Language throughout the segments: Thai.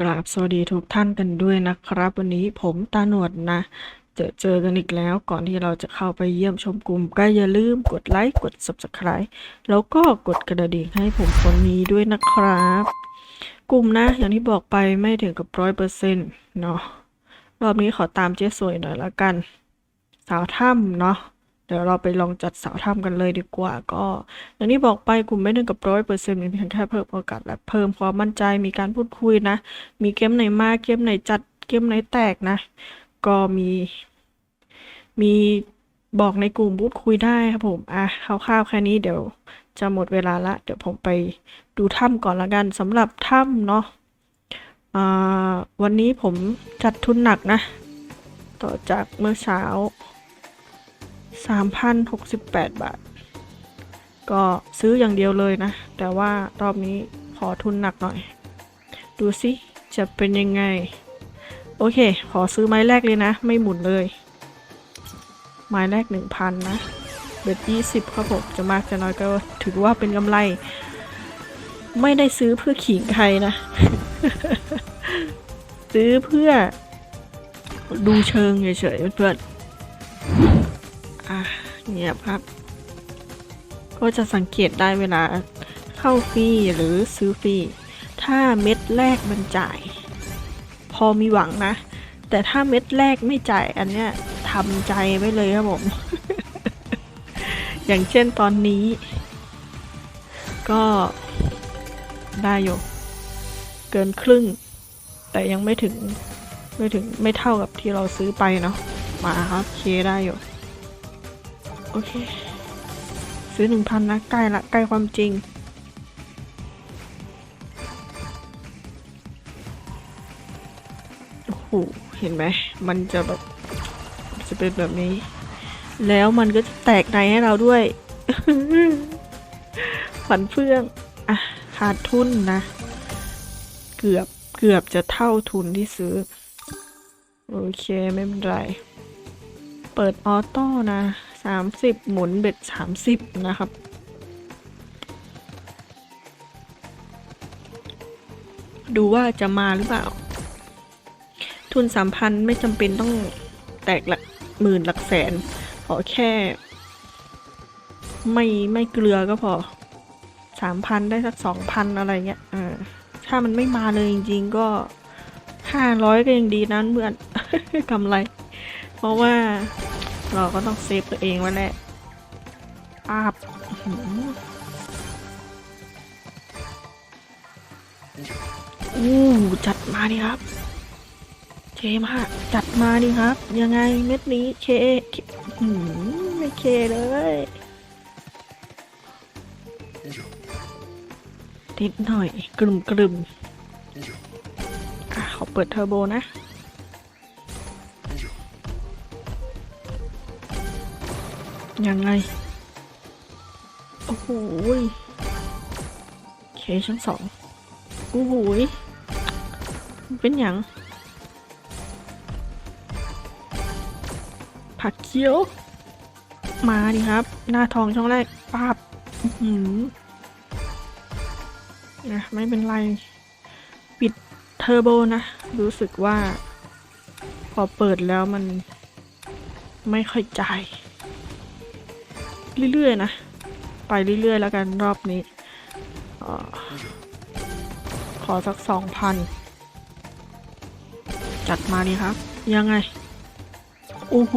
กราบสวัสดีทุกท่านกันด้วยนะครับ วันนี้ผมตาหนวดนะ เจอเจอกันอีกแล้วก่อนที่เราจะเข้าไปเยี่ยมชมกลุ่มก็อย่าลืมกดไลค์กด Subscribe แล้วก็กดกระดิ่งให้ผมคนนี้ด้วยนะครับ กลุ่มนะ อย่างที่บอกไปไม่ถึงกับร้อยเปอร์เซ็นต์เนาะรอบนี้ขอตามเจ๊สวยหน่อยละกัน สาวถ้ำเนาะ เดี๋ยวเราไปลองจัดสาวถ้ำกันเลยดีกว่า ก็อย่างที่บอกไปกลุ่มไม่ถึงกับร้อยเปอร์เซ็นต์เพียงแค่เพิ่มโอกาสและเพิ่มความมั่นใจมีการพูดคุยนะ มีเกมไหนมาเกมไหนจัดเกมไหนแตกนะ ก็มีมีบอกในกลุ่มพูดคุยได้ครับผม อะคร่าวๆแค่นี้เดี๋ยวจะหมดเวลาละ เดี๋ยวผมไปดูถ้ำก่อนละกันสำหรับถ้ำเนาะวันนี้ผมจัดทุนหนักนะ ต่อจากเมื่อเช้า 3,068 บาท ก็ซื้ออย่างเดียวเลยนะ แต่ว่ารอบนี้ขอทุนหนักหน่อย ดูสิ จะเป็นยังไง โอเค ขอซื้อไม้แรกเลยนะ ไม่หมุนเลย ไม้แรก 1,000 นะ เบ็ด20 ครับผม จะมากจะน้อยก็ถือว่าเป็นกำไร ไม่ได้ซื้อเพื่อขิงใครนะ ซื้อเพื่อดูเชิงเฉยๆเพื่อนๆ ยครับก็จะสังเกตได้เวลาเข้าฟรีหรือซื้อฟรีถ้าเม็ดแรกมันจ่าย พอมีหวังนะ แต่ถ้าเม็ดแรกไม่จ่ายอันเนี้ยทำใจไว้เลยครับผม อย่างเช่นตอนนี้ ก็ได้อยู่เกินครึ่ง แต่ยังไม่ถึงไม่ถึงไม่เท่ากับที่เราซื้อไปเนาะมาครับเคได้อยู่ โอเค ซื้อหนึ่งพันนะใกล้ละใกล้ความจริง โอ้โห เห็นไหม มันจะแบบ จะเป็นแบบนี้ แล้วมันก็จะแตกในให้เราด้วยฝันเฟื่อง อะ ขาดทุนนะ เกือบเกือบจะเท่าทุนที่ซื้อ โอเค ไม่เป็นไร เปิดออโต้นะ สามสิบหมุนเบ็ดสามสิบนะครับ ดูว่าจะมาหรือเปล่า ทุนสามพันไม่จำเป็นต้องแตกหลักหมื่นหลักแสน ขอแค่ ไม่ไม่เกลือก็พอสามพันได้สักสองพันอะไรเงี้ยเออถ้ามันไม่มาเลยจริงๆก็ห้าร้อยก็ยังดีนั้นเพื่อนกำไร เพราะว่า เราก็ต้องเซฟตัวเองไว้แหละอาบอู้จัดมาดิครับ เคมากจัดมาดิครับ ยังไงเม็ดนี้เคหืมไม่เคเลยนิดหน่อยกลุ่มกลุ่มอะขอเปิดเทอร์โบนะ ยังไง โอ้โหยเคชั้นสองโอ้โหเป็นอย่างผักเคี้ยว มาดิครับ หน้าทองช่องแรกปาบอื้อหืมนะไม่เป็นไร ปิดเทอร์โบนะ รู้สึกว่า พอเปิดแล้วมันไม่ค่อยใจ เรื่อยๆนะ ไปเรื่อยๆแล้วกันรอบนี้อขอสักสองพันจัดมาดีครับ ยังไง โอ้โห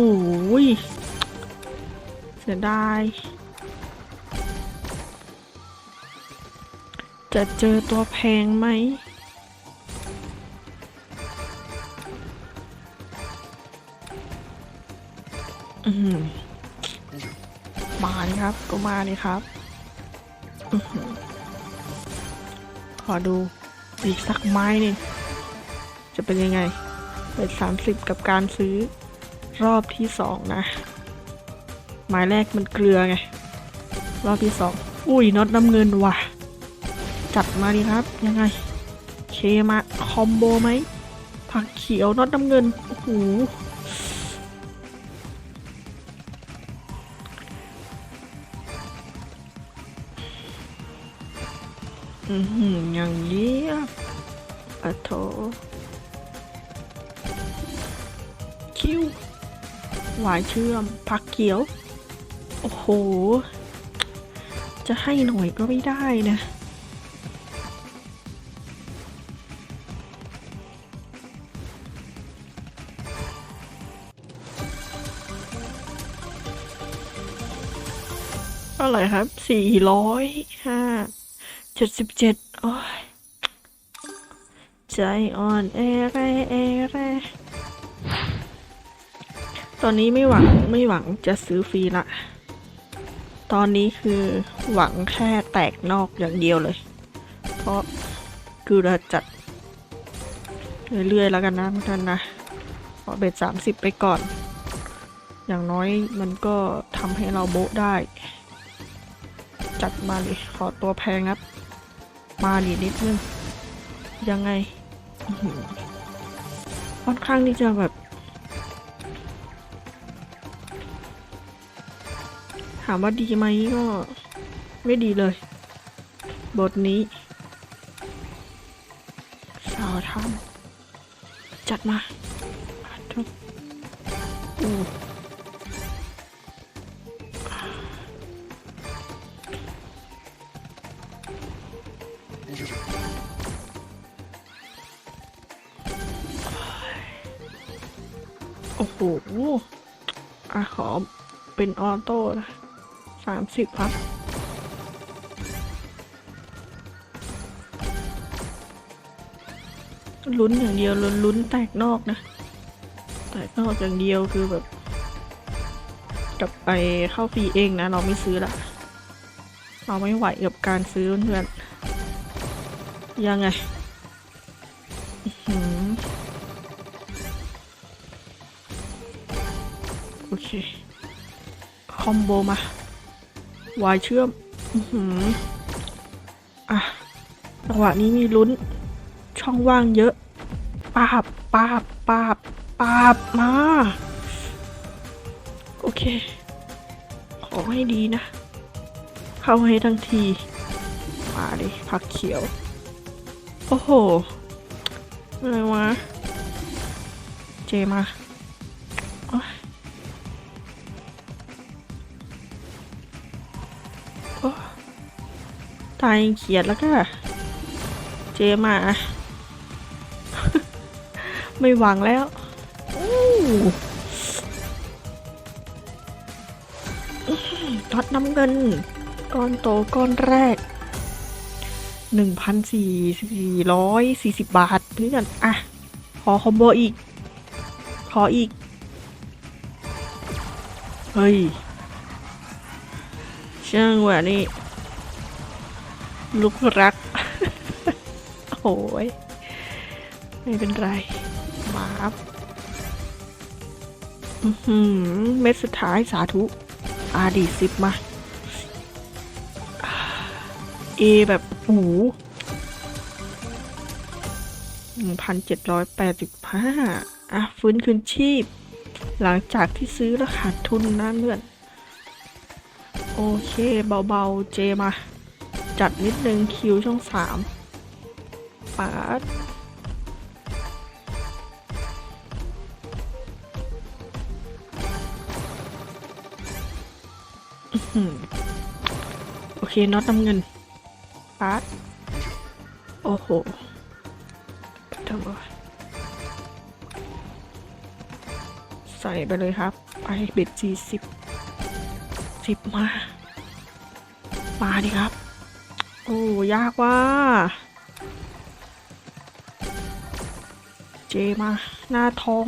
เสียดายจะเจอตัวแพงไหมอืมาดิครับก็มาดิครับ ขอดูอีกสักไม้นึ่จะเป็นยังไง เป็นสามสิบกับการซื้อรอบที่สองนะ ไม้แรกมันเกลือไง รอบที่สองอุ้ยน็อตน้ำเงินว่ะ จัดมาดิครับ ยังไง เคมาคอมโบไหมผักเขียวน็อตน้ำเงิน โอ้โห อือหือย่างนี้ยไอะโถคิวหวายเชื่อมผักเขียว โอ้โห จะให้หน่อยก็ไม่ได้นะเท่าไหร่ครับสี่ร้อยห้า เจ็ดสิบเจ็ดโอ้ย ใจอ่อนแอแรแอแรตอนนี้ไม่หวังไม่หวังจะซื้อฟรีละ ตอนนี้คือหวังแค่แตกนอกอย่างเดียวเลย เพราะคือเราจัด เรื่อยๆแล้วกันนะทุกท่านนะขอเบ็ดสามสิบไปก่อน อย่างน้อยมันก็ทำให้เราโบะได้ จัดมาเลยขอตัวแพงครับ มาดินิดนึง ยังไง ค่อนข้างที่จะแบบ ถามว่าดีไหมก็ไม่ดีเลย บทนี้สาวทำจัดมาทุกอู้โอ้ โหอะขอเป็นออโต้นะสามสิบครับลุ้นอย่างเดียวลุ้นลุ้นแตกนอกนะ แตกนอกอย่างเดียวคือแบบ กลับไปเข้าฟรีเองนะ เราไม่ซื้อละเราไม่ไหวกับการซื้อเพื่อนยังไง โอเค คอมโบมาวายเชื่อม อือหืออะจังหวะนี้มีลุ้น ช่องว่างเยอะปาบปาบปาบปาบมา โอเค ขอให้ดีนะ เข้าให้ทั้งที มาดิผักเขียว โอ้โห อะไรวะ เจมา เขียดแล้วก็เจมา ไม่หวังแล้วอู้ท็อตน้ำเงิน ก้อนโตก้อนแรกหนึ่งพันสี่สี่ร้อยสี่สิบบาทนี่กันอะ ขอคอมโบอีก ขออีก เฮ้ย ช่างว่ะนี่ ลูกรัก โอ้ยไม่เป็นไรมาครับอื้อหือเม็ดสุดท้ายสาธุ อาดีสิบมา เอแบบโอ้หนึ่งพันเจ็ดร้อยแปดสิบห้าอะ ฟื้นคืนชีพ หลังจากที่ซื้อแล้วขาดทุนนะเลื่อน โอเค เบา ๆ เจมา จัดนิดนึงคิวช่องสามปาดโอเคน็อตน้ำเงินปาดโอ้โหทำไมใส่ไปเลยครับ ไปเบ็ดสี่สิบสิบมา มาดิครับ โอ้ยากว่า เจมา หน้าทอง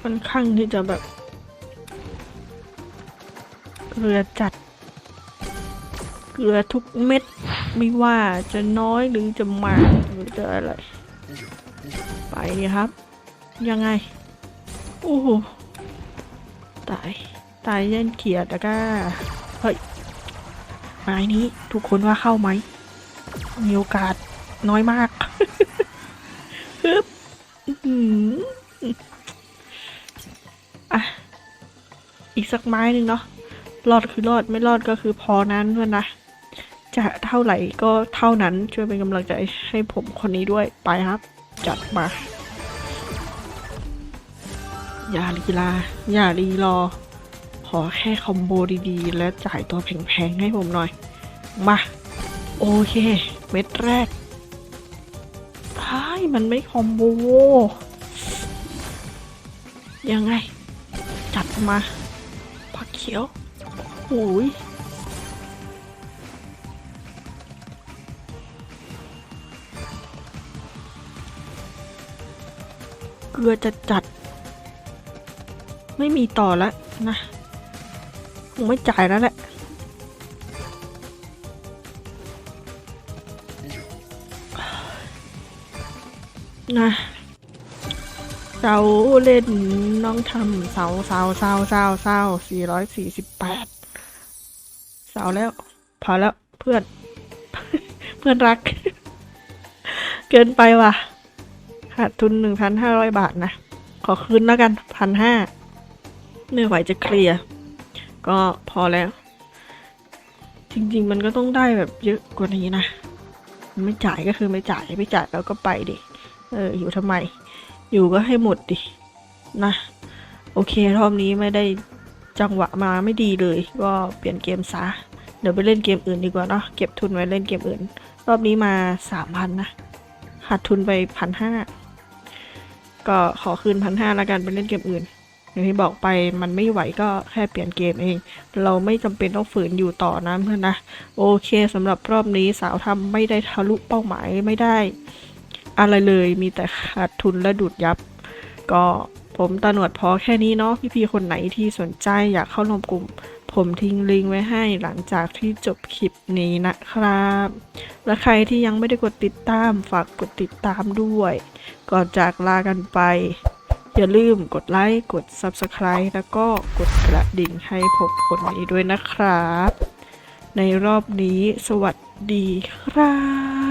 ค่อนข้างที่จะแบบเกลือจัด ลือทุกเม็ด ไม่ว่าจะน้อยหรือจะมากหรือจะอะไร ไปดิครับ ยังไง โอ้โห ตาย ตายเล่นเขียดแล้วก็เฮ้ยไม้นี้ทุกคนว่าเข้าไหม มีโอกาสน้อยมากหืมอะ อีกสักไม้หนึ่งเนาะรอดคือรอดไม่รอดก็คือพอนั้นเพื่อนนะ จะเท่าไหร่ก็เท่านั้นช่วยเป็นกำลังใจให้ผมคนนี้ด้วยไปครับ จัดมา อย่าลีลา อย่ารีรอ ขอแค่คอมโบดีๆ และจ่ายตัวแพงๆ ให้ผมหน่อย มา โอเค เม็ดแรกใช่มันไม่คอมโบ ยังไง จัดมาผักเขียวโอ้ย ลือจะจัด ไม่มีต่อแล้วนะคงไม่จ่ายแล้วแหละนะเสาเล่นน้องทำเสาเสาเสาเสาเสาสี่ร้อยสี่สิบแปดเสาแล้ว พอแล้วเพื่อน เพื่อนรัก เกินไปว่ะ ขาดทุนหนึ่งพันห้าร้อยบาทนะ ขอคืนแล้วกันพันห้าไม่ไหวจะเคลียร์ ก็พอแล้ว จริง ๆ มันก็ต้องได้แบบเยอะกว่านี้นะ ไม่จ่ายก็คือไม่จ่ายไม่จ่ายแล้วก็ไปดิ เออ อยู่ทำไม อยู่ก็ให้หมดดิ นะ โอเค รอบนี้ไม่ได้จังหวะมาไม่ดีเลย ก็เปลี่ยนเกมซะ เดี๋ยวไปเล่นเกมอื่นดีกว่าเนาะ เก็บทุนไว้เล่นเกมอื่น รอบนี้มาสามพันนะ ขาดทุนไปพันห้า ก็ขอคืนพันห้าแล้วกันไปเล่นเกมอื่น อย่างที่บอกไปมันไม่ไหวก็แค่เปลี่ยนเกมเอง เราไม่จำเป็นต้องฝืนอยู่ต่อนะเพื่อนนะ โอเคสำหรับรอบนี้สาวทำไม่ได้ทะลุเป้าหมายไม่ได้ อะไรเลยมีแต่ขาดทุนและดูดยับ ก็ ผมตาหนวดพอแค่นี้เนาะพี่ๆคนไหนที่สนใจอยากเข้าร่วมกลุ่ม ผมทิ้งลิงก์ไว้ให้หลังจากที่จบคลิปนี้นะครับ และใครที่ยังไม่ได้กดติดตามฝากกดติดตามด้วย ก่อนจากลากันไป อย่าลืมกดไลค์กด Subscribe แล้วก็กดกระดิ่งให้ผมคนนี้ด้วยนะครับ ในรอบนี้สวัสดีครับ